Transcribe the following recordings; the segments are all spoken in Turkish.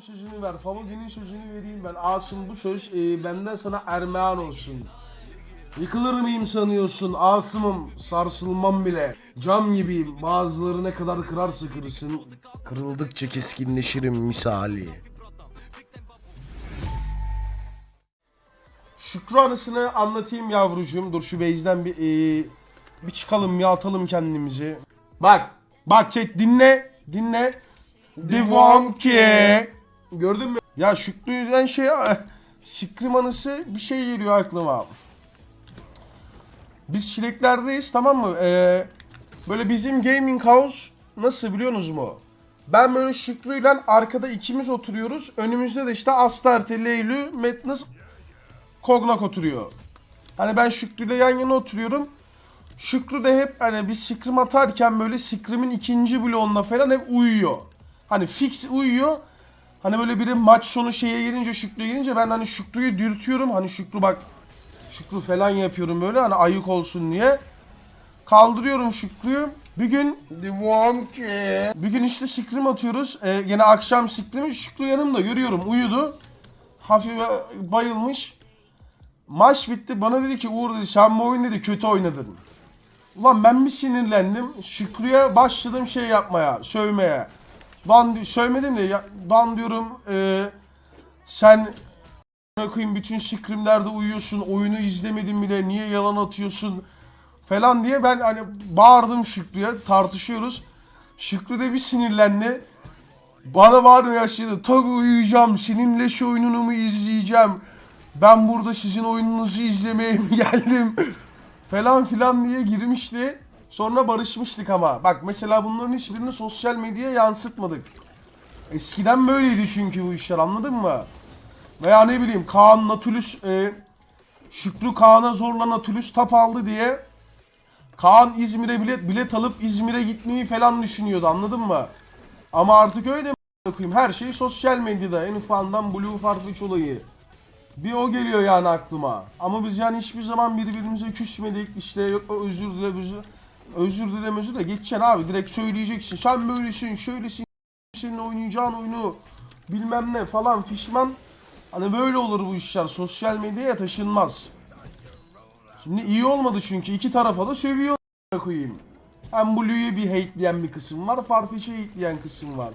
sözünü ver. Famoge'nin sözünü vereyim ben. Asım bu söz e, benden sana ermeğan olsun. Yıkılır mıyım sanıyorsun Asım'ım? Sarsılmam bile. Cam gibiyim. Bazıları ne kadar kırarsa kırsın Kırıldıkça keskinleşirim misali. Şükrü anısını anlatayım yavrucuğum. Dur şu base'den bir, e, bir çıkalım bir atalım kendimizi. Bak bak chat dinle dinle. Devam ki Gördün mü? Ya Şükrü'den şey Sikrim anısı bir şey geliyor aklıma biz çileklerdeyiz tamam mı? Ee, böyle bizim gaming house nasıl biliyorsunuz mu? Ben böyle Şükrü'yle arkada ikimiz oturuyoruz. Önümüzde de işte Astarte, Leylü, Metnus, Kognak oturuyor. Hani ben Şükrü'yle yan yana oturuyorum. Şükrü de hep hani bir scrim atarken böyle scrimin ikinci bloğunda falan hep uyuyor. Hani fix uyuyor. Hani böyle biri maç sonu şeye gelince Şükrü'ye gelince ben hani Şükrü'yü dürtüyorum. Hani Şükrü bak Şükrü falan yapıyorum böyle hani ayık olsun diye. Kaldırıyorum Şükrü'yü. Bir gün ki. bir gün işte sikrim atıyoruz. Ee, yine akşam sikrimi Şükrü yanımda görüyorum uyudu. Hafif bayılmış. Maç bitti bana dedi ki Uğur dedi sen bu oyun dedi kötü oynadın. Ulan ben bir sinirlendim. Şükrü'ye başladım şey yapmaya, sövmeye. Lan di- sövmedim de ya, lan diyorum e, sen koyayım bütün scrimlerde uyuyorsun, oyunu izlemedin bile, niye yalan atıyorsun falan diye ben hani bağırdım Şükrü'ye, tartışıyoruz. Şükrü de bir sinirlendi. Bana bağırdı yaşladı. Tabii uyuyacağım, seninle şu oyununu mu izleyeceğim? Ben burada sizin oyununuzu izlemeye mi geldim? falan filan diye girmişti. Sonra barışmıştık ama. Bak mesela bunların hiçbirini sosyal medyaya yansıtmadık. Eskiden böyleydi çünkü bu işler anladın mı? Veya ne bileyim Kaan Natulus e, Şükrü Kaan'a zorla Natulus tap aldı diye Kaan İzmir'e bilet bilet alıp İzmir'e gitmeyi falan düşünüyordu anladın mı? Ama artık öyle mi? Her şey sosyal medyada. En ufağından Blue Farfetch olayı. Bir o geliyor yani aklıma. Ama biz yani hiçbir zaman birbirimize küsmedik. İşte özür dile özür, özür dilem özür de geçeceksin abi. Direkt söyleyeceksin. Sen böylesin, şöylesin. Senin oynayacağın oyunu bilmem ne falan fişman. Hani böyle olur bu işler. Sosyal medyaya taşınmaz. Şimdi iyi olmadı çünkü iki tarafa da sövüyor koyayım. Hem Blue'yu bir hateleyen bir kısım var, Farfetch'i hateleyen kısım var.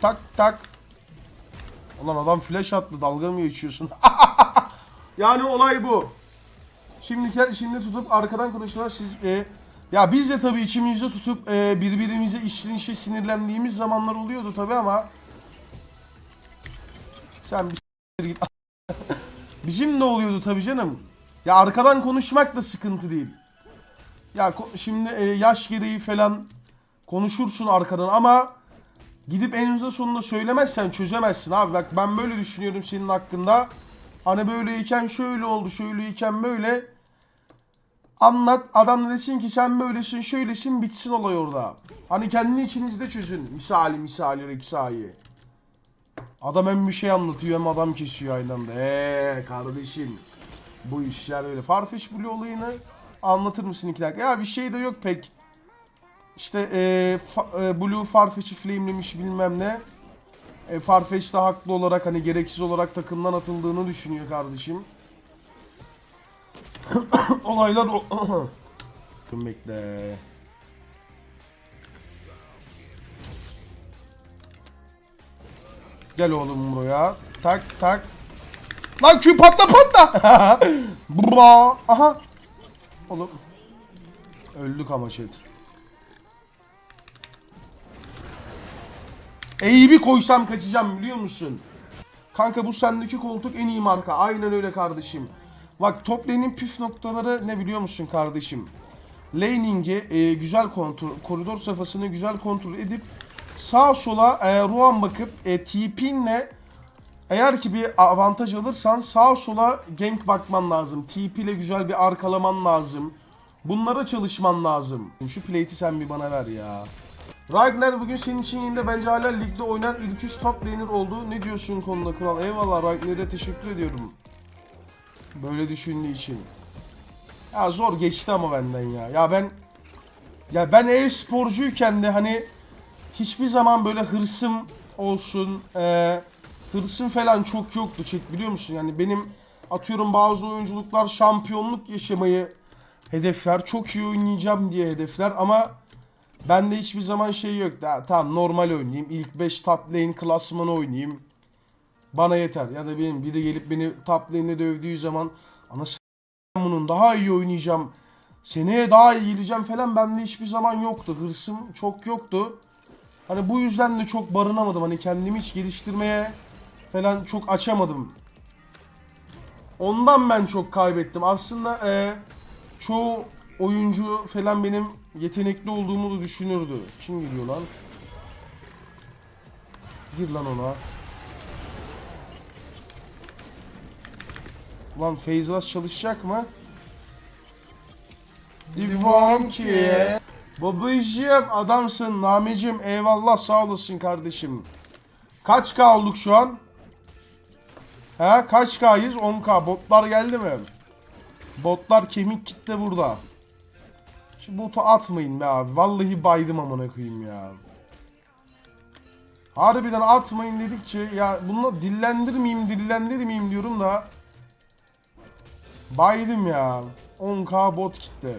Tak tak. Ulan adam flash attı, dalga mı geçiyorsun? yani olay bu. Şimdikiler içinde tutup arkadan konuşuyorlar siz... E, ya biz de tabii içimizde tutup e, birbirimize içten içe sinirlendiğimiz zamanlar oluyordu tabii ama... Sen bir git. Bizim ne oluyordu tabii canım? Ya arkadan konuşmak da sıkıntı değil. Ya şimdi e, yaş gereği falan konuşursun arkadan ama gidip eninde sonunda söylemezsen çözemezsin abi. Bak ben böyle düşünüyorum senin hakkında. Hani böyleyken şöyle oldu, şöyleyken böyle. Anlat, adam da desin ki sen böylesin, şöylesin, bitsin olay orada. Hani kendi içinizde çözün. Misali, misali, reksayı. Adam hem bir şey anlatıyor hem adam kesiyor aynı anda. Eee kardeşim. Bu işler öyle. Farfetch Blue olayını anlatır mısın iki dakika? Ya bir şey de yok pek. İşte e, fa- e, Blue Farfetch'i flamelemiş bilmem ne. E, Farfetch de haklı olarak hani gereksiz olarak takımdan atıldığını düşünüyor kardeşim. Olaylar o... Dur bekle. Gel oğlum buraya. Tak tak. Lan Q patla patla. Aha. Oğlum. Öldük ama chat. Eği bir koysam kaçacağım biliyor musun? Kanka bu sendeki koltuk en iyi marka. Aynen öyle kardeşim. Bak top lane'in püf noktaları ne biliyor musun kardeşim? Laning'i e, güzel kontrol, koridor safhasını güzel kontrol edip sağa sola e, ruan bakıp e, TP'inle eğer ki bir avantaj alırsan sağa sola gank bakman lazım. TP ile güzel bir arkalaman lazım. Bunlara çalışman lazım. Şu plate'i sen bir bana ver ya. Ragnar bugün senin için yine bence hala ligde oynayan ilk 3 top laner oldu. Ne diyorsun konuda kral? Eyvallah Ragnar'a teşekkür ediyorum. Böyle düşündüğü için. Ya zor geçti ama benden ya. Ya ben ya ben e-sporcuyken de hani hiçbir zaman böyle hırsım olsun e, hırsım falan çok yoktu çek biliyor musun? Yani benim atıyorum bazı oyunculuklar şampiyonluk yaşamayı hedefler. Çok iyi oynayacağım diye hedefler ama bende hiçbir zaman şey yok. Ya, tamam normal oynayayım. İlk 5 top lane klasmanı oynayayım. Bana yeter. Ya da benim biri gelip beni top lane'de dövdüğü zaman ana bunun daha iyi oynayacağım. Seneye daha iyi geleceğim falan bende hiçbir zaman yoktu. Hırsım çok yoktu. Hani bu yüzden de çok barınamadım. Hani kendimi hiç geliştirmeye falan çok açamadım. Ondan ben çok kaybettim. Aslında e, çoğu oyuncu falan benim yetenekli olduğumu da düşünürdü. Kim giriyor lan? Gir lan ona. Lan Feyzlas çalışacak mı? Divom ki. Babacığım adamsın Namecim eyvallah sağ olasın kardeşim. Kaç K olduk şu an? He kaç K'yız? 10K. Botlar geldi mi? Botlar kemik kitle burada. Şu botu atmayın be abi. Vallahi baydım amına koyayım ya. Harbiden atmayın dedikçe ya bunu dillendirmeyeyim dillendirmeyeyim diyorum da baydım ya. 10k bot kitle.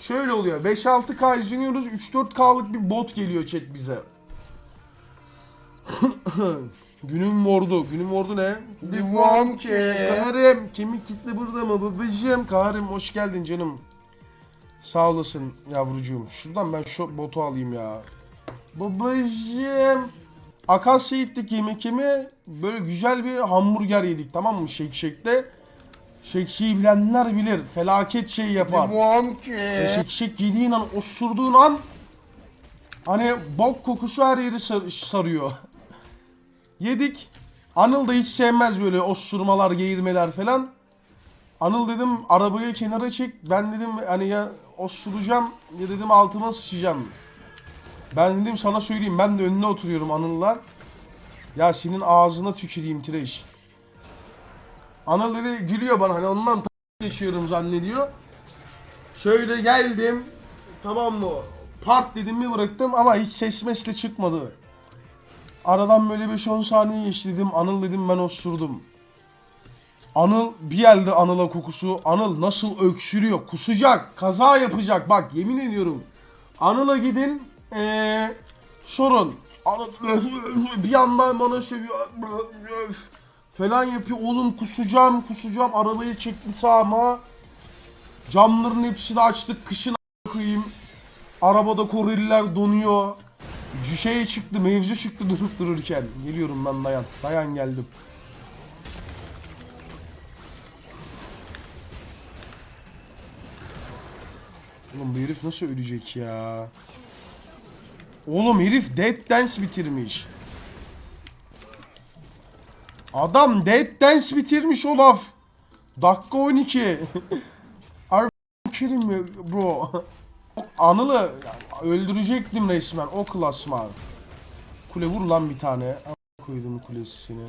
Şöyle oluyor. 5-6k izleniyoruz. 3-4k'lık bir bot geliyor chat bize. Günün mordu. Günün mordu ne? Divom ki. Karim. Kemik kitle burada mı? Babacım. Karim hoş geldin canım. Sağ olasın yavrucuğum. Şuradan ben şu botu alayım ya. Babacım. Akasya gittik yemek yemeye. Böyle güzel bir hamburger yedik tamam mı? Shake Shack'i bilenler bilir. Felaket şey yapar. Divom ki. Shake Shack yediğin an, osurduğun an hani bok kokusu her yeri sar- sarıyor. Yedik. Anıl da hiç sevmez böyle osurmalar, geğirmeler falan. Anıl dedim arabayı kenara çek. Ben dedim hani ya osuracağım ya dedim altıma sıçacağım. Ben dedim sana söyleyeyim ben de önüne oturuyorum Anıl'la. Ya senin ağzına tüküreyim Tireş. Anıl dedi gülüyor bana hani ondan yaşıyorum zannediyor. Şöyle geldim. Tamam mı? Part dedim mi bıraktım ama hiç ses mesle çıkmadı. Aradan böyle 5-10 saniye geçti dedim. Anıl dedim ben osurdum. Anıl bir geldi Anıl'a kokusu. Anıl nasıl öksürüyor? Kusacak. Kaza yapacak. Bak yemin ediyorum. Anıl'a gidin. Ee, sorun. Anıl bir yandan bana sövüyor. Falan yapıyor. Oğlum kusacağım kusacağım. Arabayı çekti sağıma. Camların hepsini açtık. Kışın koyayım. Arabada koriller donuyor. Şey çıktı, mevzu çıktı durup dururken. Geliyorum lan dayan. Dayan geldim. Oğlum bu herif nasıl ölecek ya? Oğlum herif Dead Dance bitirmiş. Adam Dead Dance bitirmiş Olaf. Dakika 12. Are kidding me bro? Anıl'ı öldürecektim resmen o klasman. Kule vur lan bir tane. A- koydum kulesini.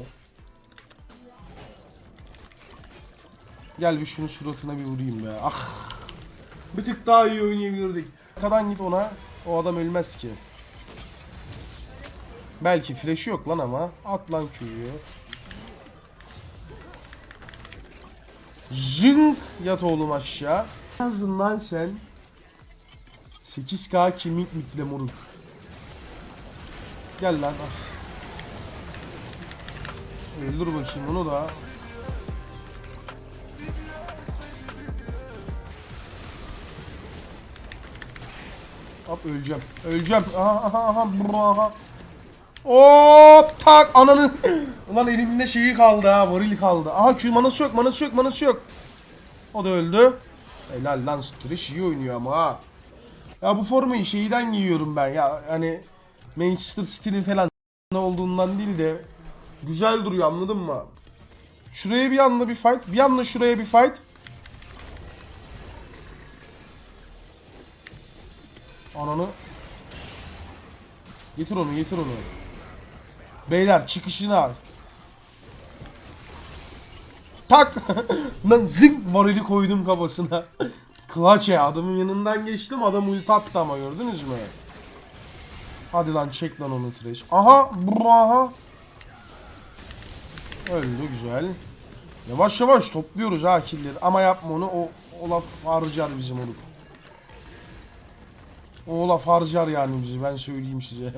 Gel bir şunu suratına bir vurayım be. Ah. Bir tık daha iyi oynayabilirdik. Arkadan git ona. O adam ölmez ki. Belki flash'ı yok lan ama. At lan Q'yu. Zing yat oğlum aşağı. Yazdın lan sen. 8K kemik mikle moruk. Gel lan. ah. Öldür bakayım onu da. Hop öleceğim. Öleceğim. Aha aha. Hop tak ananı. Ulan elimde şeyi kaldı ha. Varil kaldı. Aha Q manası yok manası yok manası yok. O da öldü. Helal lan Strish iyi oynuyor ama ha. Ya bu formayı şeyden giyiyorum ben ya. Hani Manchester City'nin falan olduğundan değil de güzel duruyor anladın mı? Şuraya bir anda bir fight, bir anda şuraya bir fight. Ananı. Getir onu, getir onu. Beyler çıkışını al. Tak! Lan zing varili koydum kafasına. Clutch ya adamın yanından geçtim adam ulti attı ama gördünüz mü? Hadi lan çek lan onu trash. Aha. Aha. Öldü güzel. Yavaş yavaş topluyoruz ha killleri. Ama yapma onu. O, o laf harcar bizim onu. O laf harcar yani bizi ben söyleyeyim size.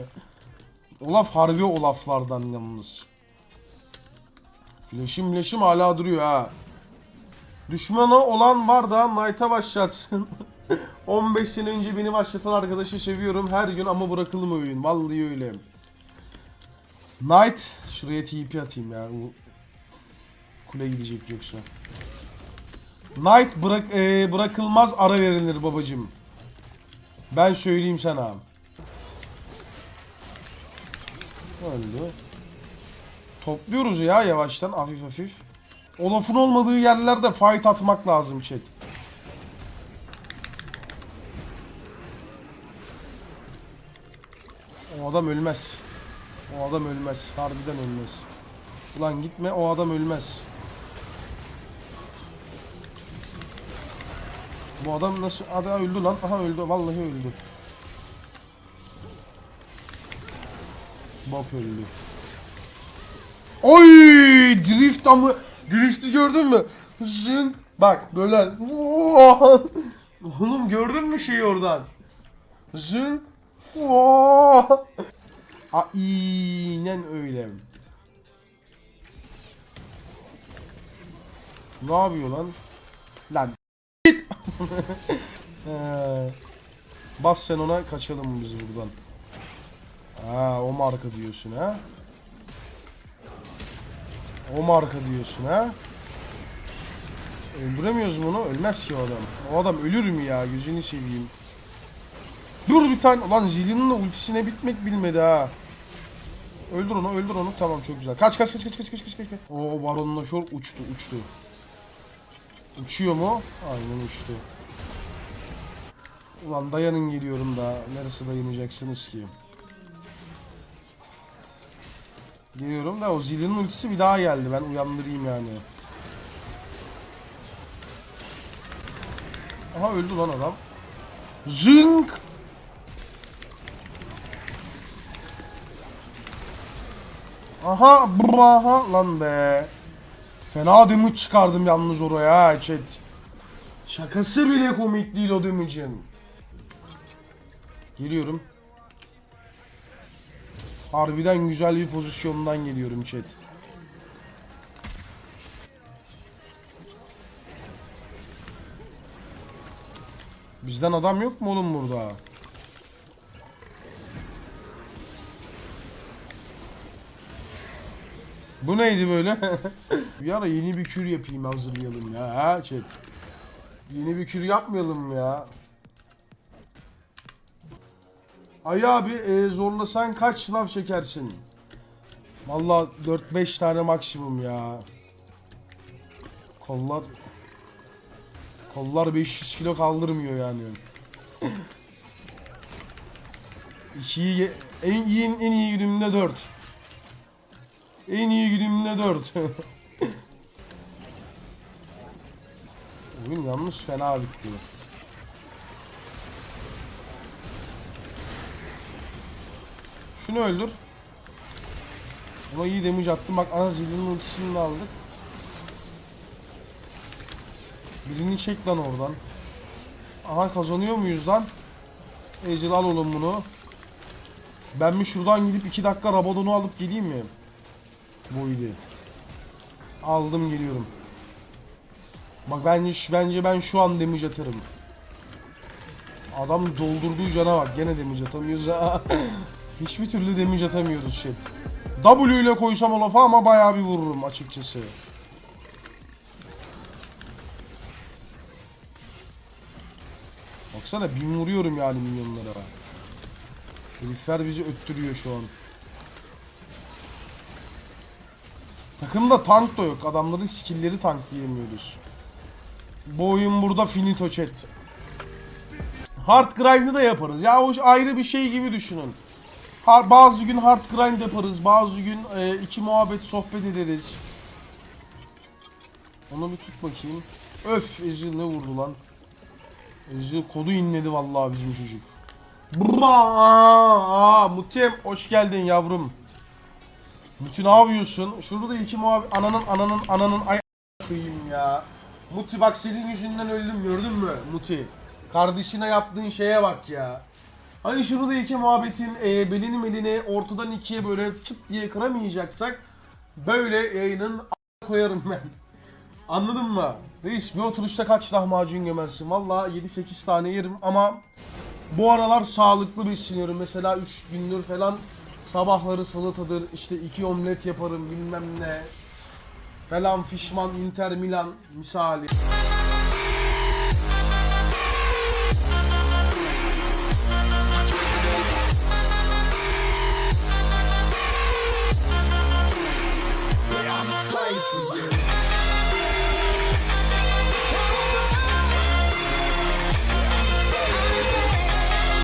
O laf harbi o laflardan yalnız. Flash'im flash'im hala duruyor ha. Düşmanı olan var da Knight'a başlatsın. 15 sene önce beni başlatan arkadaşı seviyorum her gün ama bırakılma oyun. Vallahi öyle. Knight şuraya TP atayım ya. Kule gidecek yoksa. Knight bırak e, bırakılmaz ara verilir babacım. Ben söyleyeyim sana. Öldü. Topluyoruz ya yavaştan hafif hafif. Olaf'ın olmadığı yerlerde fight atmak lazım chat. O adam ölmez. O adam ölmez. Harbiden ölmez. Ulan gitme o adam ölmez. Bu adam nasıl... Ada öldü lan. Aha öldü. Vallahi öldü. Bok öldü. Oy! Drift ama... Drift'i gördün mü? Zın. Bak böyle... Oğlum gördün mü şeyi oradan? Zın. Aynen öyle. Ne yapıyor lan? Lan Bas sen ona kaçalım biz buradan. Ha o marka diyorsun ha? O marka diyorsun ha? Öldüremiyoruz bunu. Ölmez ki o adam. O adam ölür mü ya? Gözünü seveyim. Dur bir tane. Lan Zillion'un da ultisine bitmek bilmedi ha. Öldür onu, öldür onu. Tamam çok güzel. Kaç kaç kaç kaç kaç kaç kaç kaç. Oo Baron'la şor uçtu, uçtu. Uçuyor mu? Aynen uçtu. Ulan dayanın geliyorum da. Neresi dayanacaksınız ki? Geliyorum da o zilin ultisi bir daha geldi. Ben uyandırayım yani. Aha öldü lan adam. Zınk! Aha braha lan be. Fena damage çıkardım yalnız oraya ha chat. Şakası bile komik değil o damage'in. Geliyorum. Harbiden güzel bir pozisyondan geliyorum chat. Bizden adam yok mu oğlum burada? Bu neydi böyle? bir ara yeni bir kür yapayım hazırlayalım ya ha chat. Yeni bir kür yapmayalım ya? Ay abi e, zorlasan kaç sınav çekersin? Valla 4-5 tane maksimum ya. Kollar Kollar 500 kilo kaldırmıyor yani. İkiyi en iyi en iyi günümde 4. En iyi günümde 4. Oyun yalnız fena bitti. Şunu öldür. Buna iyi damage attım. Bak ana zilinin ultisini aldık. Birini çek lan oradan. Aha kazanıyor muyuz lan? Ecel al oğlum bunu. Ben mi şuradan gidip 2 dakika Rabadon'u alıp geleyim mi? Buydu. Aldım geliyorum. Bak bence, bence ben şu an damage atarım. Adam doldurduğu cana bak gene damage atamıyoruz ha. Hiçbir türlü damage atamıyoruz shit. W ile koysam o lafa ama bayağı bir vururum açıkçası. Baksana bin vuruyorum yani milyonlara. Herifler bizi öttürüyor şu an. Takımda tank da yok. Adamların skill'leri tankleyemiyoruz. Bu oyun burada finito chat. Hard grind'ı da yaparız. Ya o ayrı bir şey gibi düşünün. Ha, bazı gün hard grind yaparız. Bazı gün e, iki muhabbet sohbet ederiz. Onu bir tut bakayım. Öf Ezreal ne vurdu lan. Ezreal kodu inledi vallahi bizim çocuk. Aa, Mutim hoş geldin yavrum. Muti ne yapıyorsun? Şurada da iki muhabbet ananın ananın ananın ay koyayım ya. Muti bak senin yüzünden öldüm gördün mü Muti? Kardeşine yaptığın şeye bak ya. Hani şurada iki muhabbetin e, belini melini ortadan ikiye böyle çıt diye kıramayacaksak böyle yayının a- koyarım ben. Anladın mı? Reis bir oturuşta kaç lahmacun gömersin? Valla 7-8 tane yerim ama bu aralar sağlıklı besleniyorum. Mesela 3 gündür falan sabahları salatadır, işte 2 omlet yaparım bilmem ne. Falan fişman Inter Milan misali.